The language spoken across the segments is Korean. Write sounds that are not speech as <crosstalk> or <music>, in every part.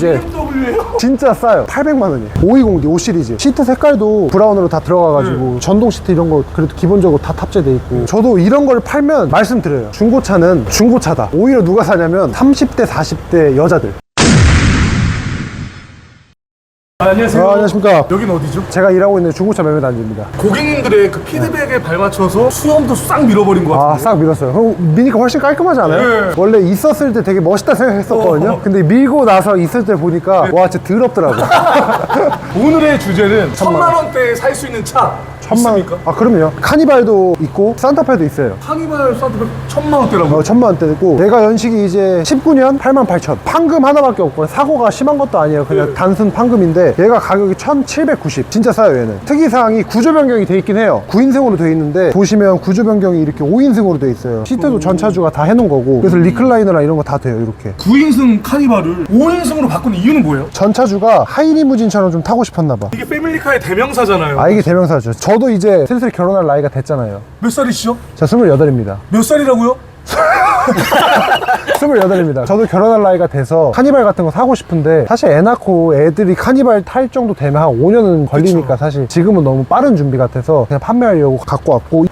이제? 진짜 싸요. 800만 원이에요. 520D 5 시리즈. 시트 색깔도 브라운으로 다 들어가가지고 전동 시트 이런 거 그래도 기본적으로 다 탑재돼 있고. 저도 이런 걸 팔면 말씀드려요. 중고차는 중고차다. 오히려 누가 사냐면 30대 40대 여자들 아, 안녕하세요. 아, 안녕하십니까 여긴 어디죠? 제가 일하고 있는 중고차 매매 단지입니다 고객님들의 그 피드백에 발맞춰서 수염도 싹 밀어버린 것 같아요. 아 싹 밀었어요 그럼 미니가 훨씬 깔끔하지 않아요? 네. 원래 있었을 때 되게 멋있다 생각했었거든요 어. 근데 밀고 나서 있을 때 보니까 와 진짜 더럽더라고 <laughs> 오늘의 주제는 <laughs> 천만 원대에 살 수 있는 차 천만 있습니까? 아 그럼요 카니발도 있고 산타페도 있어요 카니발 사도 천만 원대라고. 어, 천만 원대고 내가 연식이 이제 19년 8만 8천 판금 하나밖에 없고 사고가 심한 것도 아니에요 그냥 네. 단순 판금인데 얘가 가격이 1790 진짜 싸요 얘는. 특이사항이 구조 변경이 돼 있긴 해요. 9인승으로 돼 있는데 보시면 구조 변경이 이렇게 5인승으로 돼 있어요. 시트도 전차주가 다 해놓은 거고 그래서 리클라이너랑 이런 거 다 돼요 이렇게. 9인승 카니발을 5인승으로 바꾼 이유는 뭐예요? 전차주가 하이리무진처럼 좀 타고 싶었나 봐. 이게 패밀리카의 대명사잖아요. 아 이게 대명사죠. 저도 이제 슬슬 결혼할 나이가 됐잖아요. 몇 살이시죠? 저 28입니다. 몇 살이라고요? <laughs> 28입니다. 저도 결혼할 나이가 돼서 카니발 같은 거 사고 싶은데 사실 애 낳고 애들이 카니발 탈 정도 되면 한 5년은 걸리니까 사실 지금은 너무 빠른 준비 같아서 그냥 판매하려고 갖고 왔고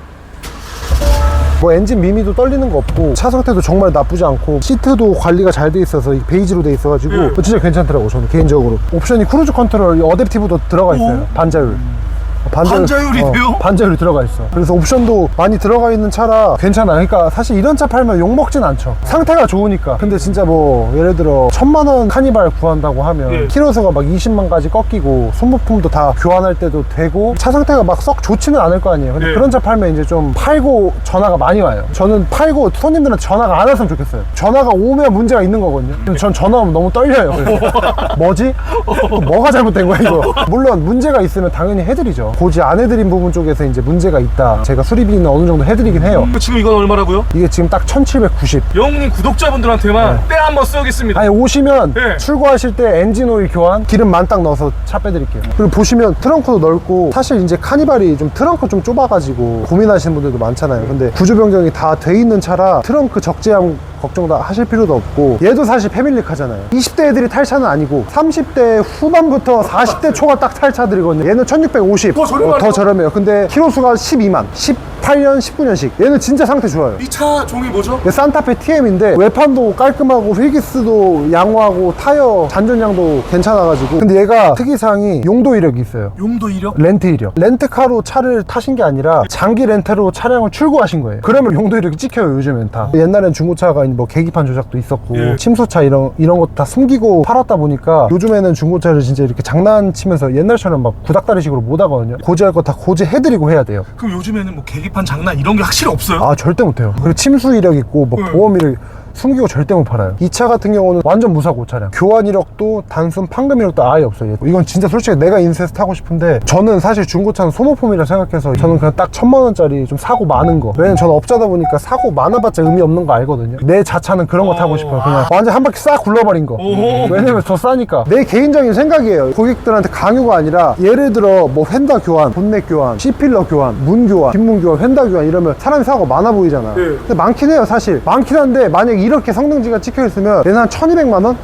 뭐 엔진 미미도 떨리는 거 없고 차 상태도 정말 나쁘지 않고 시트도 관리가 잘 돼 있어서 이 베이지로 돼 있어가지고 예. 진짜 괜찮더라고 저는 개인적으로 옵션이 크루즈 컨트롤 어댑티브도 들어가 있어요 오. 반자율 반자율이 어, 돼요? 반자율이 들어가 있어. 그래서 옵션도 많이 들어가 있는 차라 괜찮아. 그러니까 사실 이런 차 팔면 욕 먹진 않죠. 상태가 좋으니까. 근데 진짜 뭐 예를 들어 천만 원 카니발 구한다고 하면 예. 키로수가 막 20만까지 꺾이고 소모품도 다 교환할 때도 되고 차 상태가 막 썩 좋지는 않을 거 아니에요. 근데 예. 그런 차 팔면 이제 좀 팔고 전화가 많이 와요. 저는 팔고 손님들한테 전화가 안 왔으면 좋겠어요. 전화가 오면 문제가 있는 거거든요. 근데 전 전화 오면 너무 떨려요. 그래서 <laughs> 뭐지? 또 뭐가 잘못된 거야 이거? 물론 문제가 있으면 당연히 해드리죠. 고지 안 해드린 부분 쪽에서 이제 문제가 있다. 제가 수리비는 어느 정도 해드리긴 해요. 지금 이건 얼마라고요? 이게 지금 딱 1790. 영웅님 구독자분들한테만 때 한번 써겠습니다. 아니 오시면 네. 출고하실 때 엔진 오일 교환 기름 만땅 넣어서 차 빼드릴게요 그리고 보시면 트렁크도 넓고 사실 이제 카니발이 좀 트렁크 좀 좁아가지고 고민하시는 분들도 많잖아요 근데 구조 변경이 다 돼 있는 차라 트렁크 적재함 걱정 다 하실 필요도 없고 얘도 사실 패밀리카잖아요. 20대 애들이 탈 차는 아니고 30대 후반부터 40대 초가 딱 탈 차들이거든요. 얘는 1650 더 저렴하네요. 더 저렴해요. 근데 키로수가 12만 18년 19년식. 얘는 진짜 상태 좋아요. 이 차 종이 뭐죠? 이게 산타페 TM인데 외판도 깔끔하고 휠기스도 양호하고 타이어 잔전량도 괜찮아가지고. 근데 얘가 특이사항이 용도 이력이 있어요. 용도 이력? 렌트 이력. 렌트카로 차를 타신 게 아니라 장기 렌트로 차량을 출고하신 거예요. 그러면 용도 이력이 찍혀요 요즘엔 다. 옛날엔 중고차가 뭐 계기판 조작도 있었고 예. 침수차 이런 이런 거다 숨기고 팔았다 보니까 요즘에는 중고차를 진짜 이렇게 장난치면서 옛날처럼 막 구닥다리식으로 못 하거든요. 고지할 거 다 고지해드리고 해야 돼요. 그럼 요즘에는 뭐 계기판 장난 이런 게 확실히 없어요? 아 절대 못해요 그리고 침수 이력 있고 뭐 네. 보험 이력 숨기고 절대 못 팔아요. 이 차 같은 경우는 완전 무사고 차량. 교환 이력도 단순 판금 이력도 아예 없어요. 얘. 이건 진짜 솔직히 내가 인쇄해서 타고 싶은데 저는 사실 중고차는 소모품이라 생각해서 저는 그냥 딱 천만 원짜리 좀 사고 많은 거. 왜냐면 저는 업자다 보니까 사고 많아봤자 의미 없는 거 알거든요. 내 자차는 그런 거 타고 싶어요. 그냥 완전 한 바퀴 싹 굴러버린 거. 왜냐면 더 싸니까. 내 개인적인 생각이에요. 고객들한테 강요가 아니라 예를 들어 뭐 휀다 교환 본넷 교환 C필러 교환 문 교환 뒷문 교환 휀다 교환 이러면 사람이 사고 많아 보이잖아. 네. 근데 많긴 해요 사실. 많긴 한데 만약 이 렇게 성능지가 찍혀 있으면 얘는 한 1200만 원?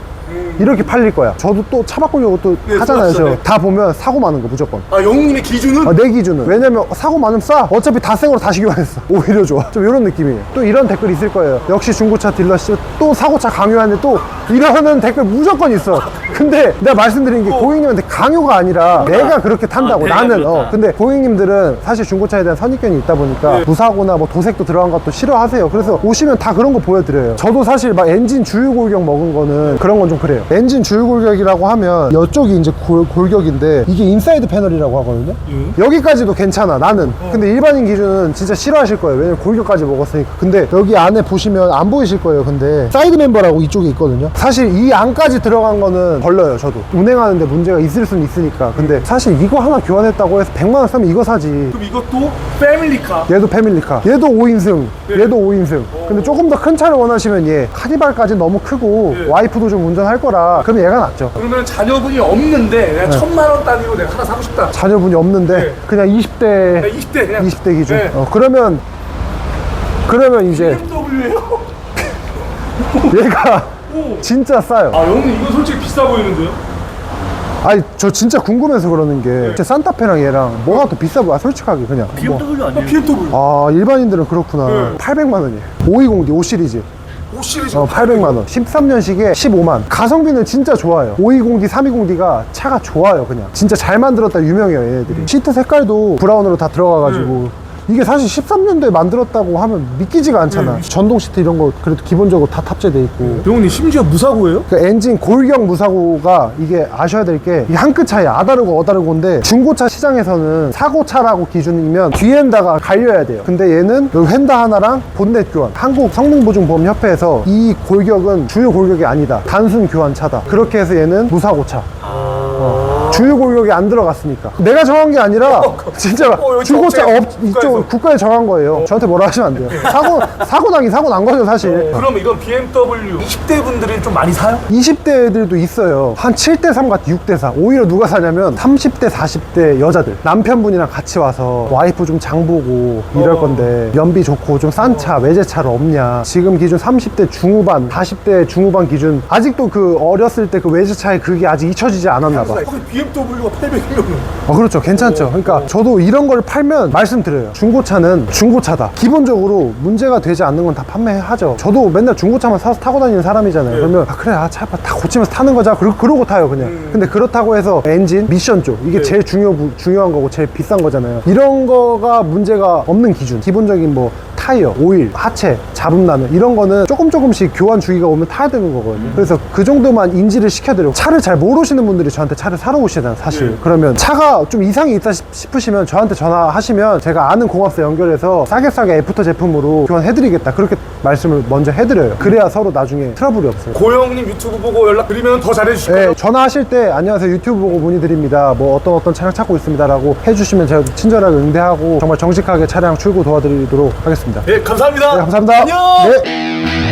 이렇게 팔릴 거야. 저도 또 차 바꾸려고 또 네, 하잖아요 저 네. 다 보면 사고 많은 거 무조건. 아 영웅님의 기준은? 아, 내 기준은. 왜냐면 사고 많으면 싸. 어차피 다새 거로 다시 교환했어. 오히려 좋아. 좀 이런 느낌이에요. 또 이런 댓글 있을 거예요. 역시 중고차 딜러십 또 사고차 강요하는데 또 이러는 댓글 무조건 있어. <laughs> 근데 내가 말씀드린 게 고객님한테 강요가 아니라 내가 그렇게 탄다고 아, 나는. 어. 근데 고객님들은 사실 중고차에 대한 선입견이 있다 보니까 네. 무사고나 뭐 도색도 들어간 것도 싫어하세요. 그래서 오시면 다 그런 거 보여드려요. 저도 사실 막 엔진 주유 골격 먹은 거는 그런 건 좀 그래요 엔진 주유 골격이라고 하면 이쪽이 이제 골, 골격인데 이게 인사이드 패널이라고 하거든요? 예. 여기까지도 괜찮아 나는. 근데 일반인 기준은 진짜 싫어하실 거예요. 왜냐면 골격까지 먹었으니까. 근데 여기 안에 보시면 안 보이실 거예요 근데. 사이드 멤버라고 이쪽에 있거든요. 사실 이 안까지 들어간 거는 벌려요 저도. 운행하는데 문제가 있을 수는 있으니까. 근데 사실 이거 하나 교환했다고 해서 100만 원 쓰면 이거 사지. 그럼 이것도 패밀리카 얘도 패밀리카 얘도 5인승 얘도 5인승 근데 조금 더 큰 차를 원하시면 얘 카니발까지 너무 크고 예. 와이프도 좀 운전할 거라 그럼 얘가 낫죠 그러면 자녀분이 없는데 내가 천만 원 단위로 내가 하나 사고 싶다 자녀분이 없는데 네. 그냥 20대 나 20대 그냥 20대 기준 네. 어, 그러면 그러면 이제 BMW예요? 얘가 오. 진짜 싸요. 아 형님 이거 솔직히 비싸 보이는데요? 아니 저 진짜 궁금해서 그러는 게 진짜 산타페랑 얘랑 뭐가 더 비싸 보여? 아, 솔직하게 그냥. 뭐. BMW 아니에요? BMW 아 일반인들은 그렇구나. 네. 800만 원이에요. 520D 5 시리즈. 5 시리즈 어, 800만 원. 13년식에 15만. 가성비는 진짜 좋아요. 520D, 320D가 차가 좋아요, 그냥. 진짜 잘 만들었다 유명해요, 얘네들이. 시트 색깔도 브라운으로 다 들어가가지고. 이게 사실 13년도에 만들었다고 하면 믿기지가 않잖아. 전동 시트 이런 거 그래도 기본적으로 다 탑재돼 있고. 형님 심지어 무사고예요? 그 엔진 골격 무사고가 이게 아셔야 될 게 한 끗 차이 아다르고 어다르고인데 중고차 시장에서는 사고차라고 기준이면 뒤엔다가 갈려야 돼요 근데 얘는 여기 휀다 하나랑 본넷 교환 한국 성능보증보험협회에서 이 골격은 주요 골격이 아니다 단순 교환차다 그렇게 해서 얘는 무사고차 어. 주요 골격이 안 들어갔으니까 내가 정한 게 아니라 진짜 어, 여기 중고차 업체 업 이쪽 국가에서. 국가에 정한 거예요 저한테 뭐라 하시면 안 돼요 <laughs> 사고 사고 나긴 사고 난 거죠 사실 그럼 이건 BMW 20대 분들이 좀 많이 사요? 20대 애들도 있어요. 한 7대 3 같아, 6대 4. 오히려 누가 사냐면 30대, 40대 여자들. 남편분이랑 같이 와서 와이프 좀 장보고 이럴 어. 건데 연비 좋고 좀 싼 차, 외제차로 없냐. 지금 기준 30대 중후반, 40대 중후반 기준 아직도 그 어렸을 때 그 외제차에 그게 아직 잊혀지지 않았나 봐. 거기 BMW가 800이면 어, 그렇죠. 괜찮죠. 그러니까 저도 이런 걸 팔면 말씀드려요. 중고차는 중고차다. 기본적으로 문제가 되지 않는 건 다 판매하죠. 저도 맨날 중고차만 사서 타고 다니는 사람이잖아요. 그러면 아, 그래, 아, 차 다 고치면서 타는 거자. 그러, 그러고 타요, 그냥. 근데 그렇다고 해서 엔진, 미션 쪽 이게 제일 중요, 중요한 거고 제일 비싼 거잖아요. 이런 거가 문제가 없는 기준. 기본적인 뭐 타이어, 오일, 하체, 잡음 나는 이런 거는 조금 조금씩 교환 주기가 오면 타야 되는 거거든요. 그래서 그 정도만 인지를 시켜드리고 차를 잘 모르시는 분들이 저한테 차를 사러 오시잖아요, 사실. 그러면 차가 좀 이상이 있다 싶- 싶으시면 저한테 전화하시면 제가 아는 공업사 연결해서 싸게 싸게 애프터 제품으로 교환해드리겠다. 그렇게 말씀을 먼저 해드려요. 그래야 서로 나중에 트러블이 없어요. 고영님 유튜브 보고 연락 드리면 더 잘해주실 거예요? 네, 전화하실 때 안녕하세요 유튜브 보고 문의드립니다 뭐 어떤 어떤 차량 찾고 있습니다라고 해주시면 제가 친절하게 응대하고 정말 정직하게 차량 출고 도와드리도록 하겠습니다. 네, 예, 감사합니다. 네, 감사합니다. 안녕. 네.